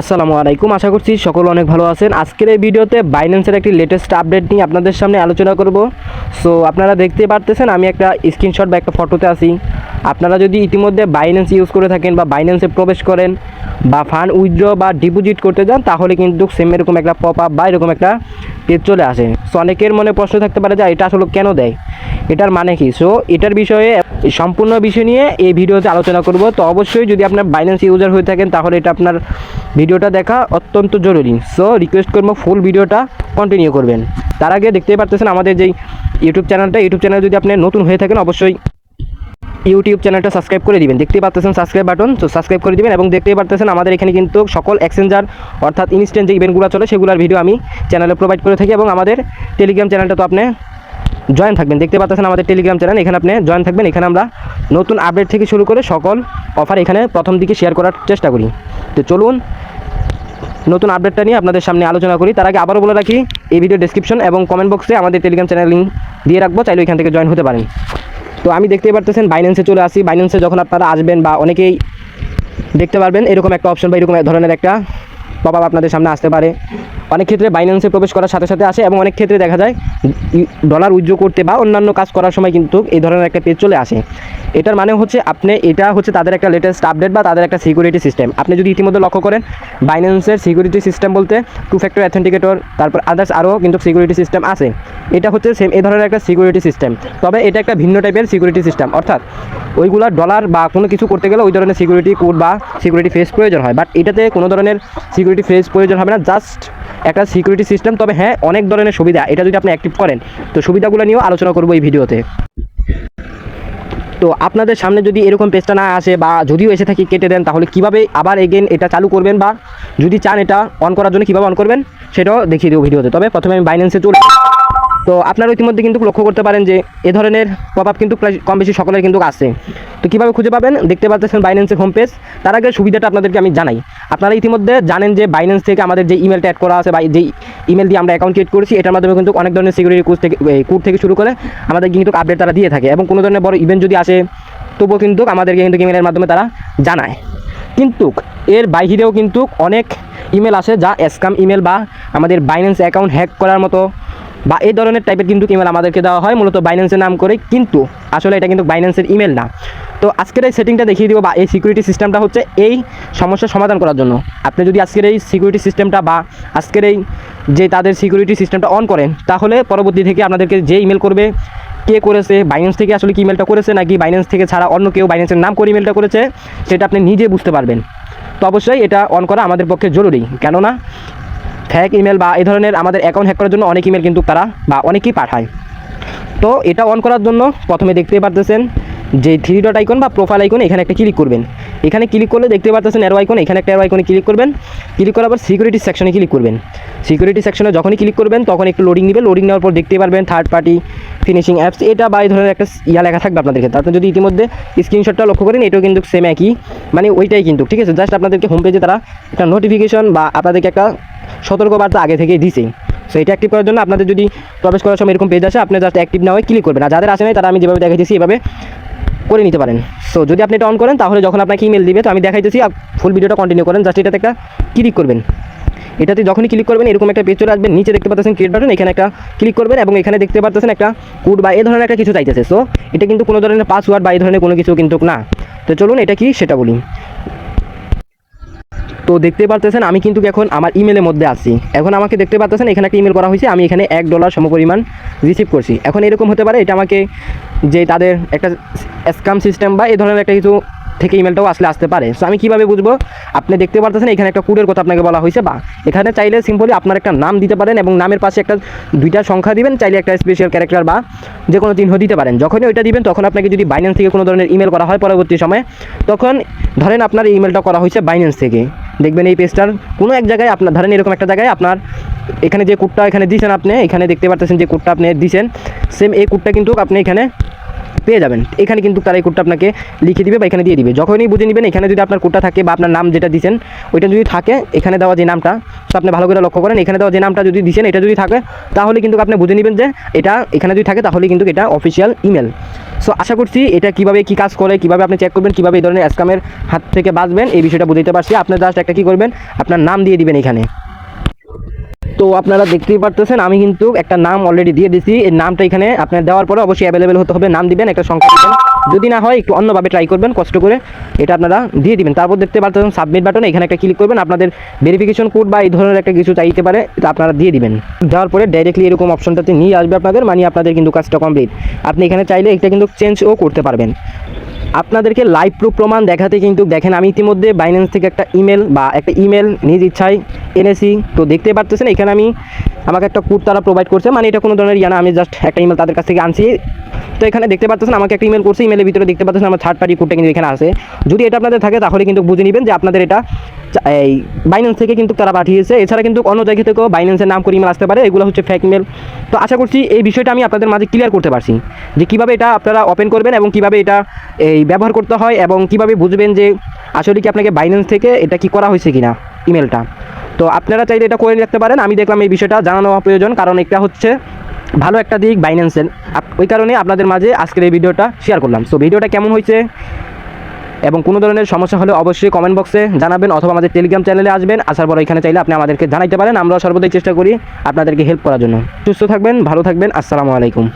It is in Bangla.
আসসালামু আলাইকুম। আশা করছি সকল অনেক ভালো আছেন। আজকের এই ভিডিওতে বাইন্যান্সের একটি লেটেস্ট আপডেট নিয়ে আপনাদের সামনে আলোচনা করব। সো আপনারা দেখতে পারতেছেন, আমি একটা স্ক্রিনশট বা একটা ফটোতে আসি আপনারা যদি ইতিমধ্যে বাইন্যান্স ইউজ করে থাকেন বা বাইন্যান্সে প্রবেশ করেন বা ফান্ড উইথড্র বা ডিপোজিট করতে যান, তাহলে কিন্তু সেম এরকম একটা পপ আপ বা এরকম একটা পেজ চলে আসে। সো অনেকের মনে প্রশ্ন থাকতে পারে যে এটা আসলে কেন দেয়? এটার মানে কি? সো এটার বিষয়ে সম্পূর্ণ বিষয় নিয়ে এই ভিডিওতে আলোচনা করব। তো অবশ্যই যদি আপনার বাইন্যান্স ইউজার হয়ে থাকেন, তাহলে এটা আপনার ভিডিওটা দেখা অত্যন্ত জরুরি। সো রিকোয়েস্ট করব ফুল ভিডিওটা কন্টিনিউ করবেন। তার আগে দেখতেই পারতেছেন, আমাদের যেই ইউটিউব চ্যানেলটা, ইউটিউব চ্যানেল যদি আপনি নতুন হয়ে থাকেন, অবশ্যই ইউটিউব চ্যানেলটা সাবস্ক্রাইব করে দিবেন। দেখতেই পাচ্ছেন সাবস্ক্রাইব বাটন তো সাবস্ক্রাইব করে দিবেন এবং দেখতেই পারতেছেন আমাদের এখানে কিন্তু সকল এক্সচেঞ্জার অর্থাৎ ইনস্ট্যান্ট যে ইভেন্টগুলো চলে, সেগুলোর ভিডিও আমি চ্যানেলে প্রোভাইড করে থাকি এবং আমাদের টেলিগ্রাম চ্যানেলটা তো আপনি জয়েন থাকবেন। দেখতে পাচ্ছেন আমাদের টেলিগ্রাম চ্যানেল এখানে আপনি জয়েন থাকবেন। এখানে আমরা নতুন আপডেট থেকে শুরু করে সকল অফার এখানে প্রথম দিকে শেয়ার করার চেষ্টা করি। তো চলুন, নতুন আপডেটটা নিয়ে আপনাদের সামনে আলোচনা করি। তার আগে আবারও বলে রাখি, এই ভিডিও ডেসক্রিপশন এবং কমেন্ট বক্সে আমাদের টেলিগ্রাম চ্যানেল লিঙ্ক দিয়ে রাখব, চাইলে এখান থেকে জয়েন হতে পারেন। তো আমি দেখতেই পারতেছেন বাইন্যান্সে চলে আসি। বাইন্যান্সে যখন আপনারা আসবেন বা অনেকেই দেখতে পারবেন, এরকম একটা অপশন বা এরকম ধরনের একটা পপ আপ আপনাদের সামনে আসতে পারে। অনেক ক্ষেত্রে বাইন্যান্সে প্রবেশ করার সাথে সাথে আসে এবং অনেক ক্ষেত্রে দেখা যায় ডলার উইথড্র করতে বা অন্যান্য কাজ করার সময় কিন্তু এই ধরনের একটা পেজ চলে আসে। এটার মানে হচ্ছে আপনি, এটা হচ্ছে তাদের একটা লেটেস্ট আপডেট বা তাদের একটা সিকিউরিটি সিস্টেম আপনি যদি ইতিমধ্যে লক্ষ্য করেন বাইন্যান্সের সিকিউরিটি সিস্টেম বলতে টু ফ্যাক্টর অ্যাথেন্টিকেটর তারপর আদার্স আরও কিন্তু সিকিউরিটি সিস্টেম আছে। এটা হচ্ছে সেম এই ধরনের একটা সিকিউরিটি সিস্টেম তবে এটা একটা ভিন্ন টাইপের সিকিউরিটি সিস্টেম অর্থাৎ ওইগুলো ডলার বা কোনো কিছু করতে গেলে ওই ধরনের সিকিউরিটি কোড বা সিকিউরিটি ফেস প্রয়োজন হয়। বাট এটাতে কোনো ধরনের সিকিউরিটি ফেস প্রয়োজন হবে না জাস্ট একটা সিকিউরিটি সিস্টেম তবে হ্যাঁ অনেক ধরনের সুবিধা। এটা যদি আপনি অ্যাক্টিভ করেন, তো সুবিধাগুলো নিয়েও আলোচনা করব এই ভিডিওতে। তো আপনাদের সামনে যদি এরকম পেজটা না আসে বা যদিও এসে থাকি কেটে দেন, তাহলে কীভাবে আবার এগেন এটা চালু করবেন বা যদি চান এটা অন করার জন্য কীভাবে অন করবেন, সেটাও দেখিয়ে দেবো ভিডিওতে। তবে প্রথমে আমি বাইন্যান্সে চলে তো আপনারা ইতিমধ্যে কিন্তু লক্ষ্য করতে পারেন যে এ ধরনের পপ আপ কিন্তু প্রায় কম বেশি সকলের কিন্তু আসে তো কীভাবে খুঁজে পাবেন? দেখতে পাচ্ছেন বাইন্যান্সের হোম পেজ তার আগে সুবিধাটা আপনাদেরকে আমি জানাই। আপনারা ইতিমধ্যে জানেন যে বাইন্যান্স থেকে আমাদের যে ইমেলটা অ্যাড করা আছে বা যেই ইমেল দিয়ে আমরা অ্যাকাউন্ট ক্রিয়েট করেছি, এটার মাধ্যমে কিন্তু অনেক ধরনের সিকিউরিটি কোর্স থেকে কোড থেকে শুরু করে আমাদের কিন্তু আপডেট তারা দিয়ে থাকে এবং কোনো ধরনের বড় ইভেন্ট যদি আসে, তবুও কিন্তু আমাদেরকে কিন্তু ইমেলের মাধ্যমে তারা জানায়। কিন্তু এর বাইরেও কিন্তু অনেক ইমেল আসে যা স্ক্যাম ইমেল বা আমাদের বাইন্যান্স অ্যাকাউন্ট হ্যাক করার মতো বা এই ধরনের টাইপের কিন্তু ইমেল আমাদেরকে দেওয়া হয়, মূলত বাইন্যান্সের নাম করে কিন্তু আসলে এটা কিন্তু বাইন্যান্সের ইমেল না। তো আজকের এই সেটিংটা দেখিয়ে দিব বা এই সিকিউরিটি সিস্টেমটা হচ্ছে এই সমস্যার সমাধান করার জন্য। আপনি যদি আজকের এই সিকিউরিটি সিস্টেমটা বা আজকের এই যে তাদের সিকিউরিটি সিস্টেমটা অন করেন, তাহলে পরবর্তী থেকে আপনাদেরকে যে ইমেল করবে, কে করেছে বাইন্যান্স থেকে আসলে কি ইমেলটা করেছে, নাকি বাইন্যান্স থেকে ছাড়া অন্য কেউ বাইন্যান্সের নাম করে ইমেলটা করেছে, সেটা আপনি নিজে বুঝতে পারবেন। তো অবশ্যই এটা অন করা আমাদের পক্ষে জরুরি। কেননা ফ্যাক ইমেল বা এই ধরনের আমাদের অ্যাকাউন্ট হ্যাক করার জন্য অনেক ইমেল কিন্তু তারা বা অনেকেই পাঠায়। তো এটা অন করার জন্য প্রথমে দেখতে পারতেছেন যে থ্রি ডট আইকন বা প্রোফাইল আইকন এখানে একটা ক্লিক করবেন। এখানে ক্লিক করলে দেখতে পারতেছেন এরো আইকন এখানে একটা এরো আইকনে ক্লিক করবেন। ক্লিক করার পর সিকিউরিটি সেকশনে ক্লিক করবেন। সিকিউরিটি সেকশনে যখনই ক্লিক করবেন, তখন একটু লোডিং নেবে লোডিং নেওয়ার পর দেখতে পারবেন থার্ড পার্টি ফিনিশিং অ্যাপস এটা বা এই ধরনের একটা ইয়া লেখা থাকবে আপনাদের ক্ষেত্রে। আপনি যদি ইতিমধ্যে স্ক্রিনশটটা লক্ষ্য করেন, এটাও কিন্তু সেম একই। মানে ওইটাই কিন্তু, ঠিক আছে? জাস্ট আপনাদেরকে হোম পেজে তারা একটা নোটিফিকেশন বা আপনাদেরকে একটা সতর্কবার্তা আগে থেকেই দিছেই সো এটা অ্যাক্টিভ করার জন্য আপনাদের যদি প্রবেশ করার সময় এরকম পেজ আসে, আপনি জাস্ট অ্যাক্টিভ না হয়ে ক্লিক করবেন। আর যাদের আসে নাই, তারা আমি যেভাবে দেখাইতেছি এভাবে করে নিতে পারেন। সো যদি আপনি এটা অন করেন, তাহলে যখন আপনাকে ইমেল দিবে, তো আমি দেখাইতেছি ফুল ভিডিওটা কন্টিনিউ করেন জাস্ট এটাতে একটা ক্লিক করবেন। এটাতে যখনই ক্লিক করবেন, এরকম একটা পেজ চলে আসবেন নিচে দেখতে পাচ্ছেন ক্রিয়েট বাটন এখানে একটা ক্লিক করবেন, এবং এখানে দেখতে পাচ্ছেন একটা কোড বা এই ধরনের একটা কিছু চাইতেছে। সো এটা কিন্তু কোনো ধরনের পাসওয়ার্ড বা এই ধরনের কোনো কিছু কিন্তু না। তো চলুন, এটা কি? সেটা বলি। তো দেখতে পারতেছেন, আমি কিন্তু এখন আমার ইমেলের মধ্যে আসি এখন আমাকে দেখতে পারতেছেন, এখানে একটা ইমেল করা হয়েছে, আমি এখানে এক ডলার সমপরিমাণ রিসিভ করছি। এখন এরকম হতে পারে, এটা আমাকে যে তাদের একটা স্ক্যাম সিস্টেম বা এই ধরনের একটা কিছু থেকে ইমেলটাও আসলে আসতে পারে। সো আমি কীভাবে বুঝব? আপনি দেখতে পারতেছেন, এখানে একটা কোডের কথা আপনাকে বলা হয়েছে, বা এখানে চাইলে সিম্পলি আপনার একটা নাম দিতে পারেন এবং নামের পাশে একটা দুইটা সংখ্যা দিবেন, চাইলে একটা স্পেশাল ক্যারেক্টার বা যে কোনো চিহ্ন দিতে পারেন। যখনই ওইটা দিবেন, তখন আপনাকে যদি বাইন্যান্স থেকে কোনো ধরনের ইমেল করা হয় পরবর্তী সময়ে, তখন ধরেন আপনার ইমেলটা করা হয়েছে বাইন্যান্স থেকে। দেখবেন এই পেজটার কোনো এক জায়গায় আপনার, ধরেন এরকম একটা জায়গায় আপনার এখানে যে কোডটা এখানে দিয়েছেন আপনি, এখানে দেখতে পারতেছেন যে কোডটা আপনি দিয়েছেন সেম এই কোডটা কিন্তু আপনি এখানে পেয়ে যাবেন। এখানে কিন্তু তারা এই কোডটা আপনাকে লিখে দিবে বা এখানে দিয়ে দিবে। যখনই বুঝে নেবেন এখানে যদি আপনার কোডটা থাকে বা আপনার নাম যেটা দিচ্ছেন ওইটা যদি থাকে, এখানে দেওয়া যে নামটা, তো আপনি ভালো করে লক্ষ্য করেন, এখানে দেওয়া যে নামটা যদি দিচ্ছেন এটা যদি থাকে, তাহলে কিন্তু আপনি বুঝে নেবেন যে এটা এখানে যদি থাকে, তাহলে কিন্তু এটা অফিসিয়াল ইমেল সো আশা করছি এটা কীভাবে কি কাজ করে, কীভাবে আপনি চেক করবেন, কীভাবে এই ধরনের স্ক্যামের হাত থেকে বাঁচবেন, এই বিষয়টা বুঝতে পারছি। আপনি জাস্ট একটা কি করবেন, আপনার নাম দিয়ে দিবেন এখানে। তো আপনারা দেখতেই পারতেছেন, আমি কিন্তু একটা নাম অলরেডি দিয়ে দিছি। এই নামটা এখানে আপনার দেওয়ার পরে অবশ্যই অ্যাভেলেবেল হতে হবে। নাম দিবেন, একটা সংখ্যা দিবেন। যদি না হয়, একটু অন্যভাবে ট্রাই করবেন, কষ্ট করে এটা আপনারা দিয়ে দিবেন। তারপর দেখতে পারতেছেন সাবমিট বাটন এখানে একটা ক্লিক করবেন। আপনাদের ভেরিফিকেশন কোড বা এই ধরনের একটা কিছু চাইতে পারে এটা আপনারা দিয়ে দিবেন। দেওয়ার পরে ডাইরেক্টলি এরকম অপশনটাতে নিয়ে আসবে আপনাদের মানে আপনাদের কিন্তু কাজটা কমপ্লিট আপনি এখানে চাইলে এটা কিন্তু চেঞ্জও করতে পারবেন। আপনাদেরকে লাইভ প্রুফ প্রমাণ দেখাতে কিন্তু দেখেন, আমি ইতিমধ্যে বাইন্যান্স থেকে একটা ইমেল বা একটা ইমেল নিজ ইচ্ছায় এনেছি। তো দেখতে পারতেছেন, এখানে আমি আমাকে একটা কুর্তারা তারা প্রোভাইড করছে মানে এটা কোনো ধরনের ইয়া না, আমি জাস্ট একটা ইমেল তাদের কাছ থেকে আনছি। তো এখানে দেখতে পাচ্ছেন আমাকে একটা ইমেল করছে ইমেলের ভিতরে দেখতে পাচ্ছেন আমার থার্ড পার্টি কোডটা কিন্তু এখানে আসে যদি এটা আপনাদের থাকে, তাহলে কিন্তু বুঝে নেবেন যে আপনাদের এটা এই বাইন্যান্স থেকে কিন্তু তারা পাঠিয়েছে। এছাড়া কিন্তু অন্য জায়গা থেকেও বাইন্যান্সের নাম করে ইমেল আসতে পারে। এগুলো হচ্ছে ফেক ইমেল তো আশা করছি এই বিষয়টা আমি আপনাদের মাঝে ক্লিয়ার করতে পারছি যে কীভাবে এটা আপনারা ওপেন করবেন এবং কীভাবে এটা, এই, ব্যবহার করতে হয় এবং কীভাবে বুঝবেন যে আসলে কি আপনাকে বাইন্যান্স থেকে এটা কি করা হয়েছে কিনা ইমেলটা তো আপনারা চাইলে এটা করে রাখতে পারেন। আমি দেখলাম এই বিষয়টা জানানো প্রয়োজন। কারণ এটা হচ্ছে ভালো একটা দিক বাইন্যান্সের ওই কারণে আপনাদের মাঝে আজকের এই ভিডিওটা শেয়ার করলাম। সো ভিডিওটা কেমন হয়েছে? এবং কোনো ধরনের সমস্যা হলে অবশ্যই কমেন্ট বক্সে জানাবেন অথবা আমাদের টেলিগ্রাম চ্যানেলে আসবেন। আসার পর এখানে চাইলে আপনি আমাদেরকে জানাইতে পারেন। আমরা সর্বদাই চেষ্টা করি আপনাদেরকে হেল্প করার জন্য। সুস্থ থাকবেন, ভালো থাকবেন। আসসালামু আলাইকুম।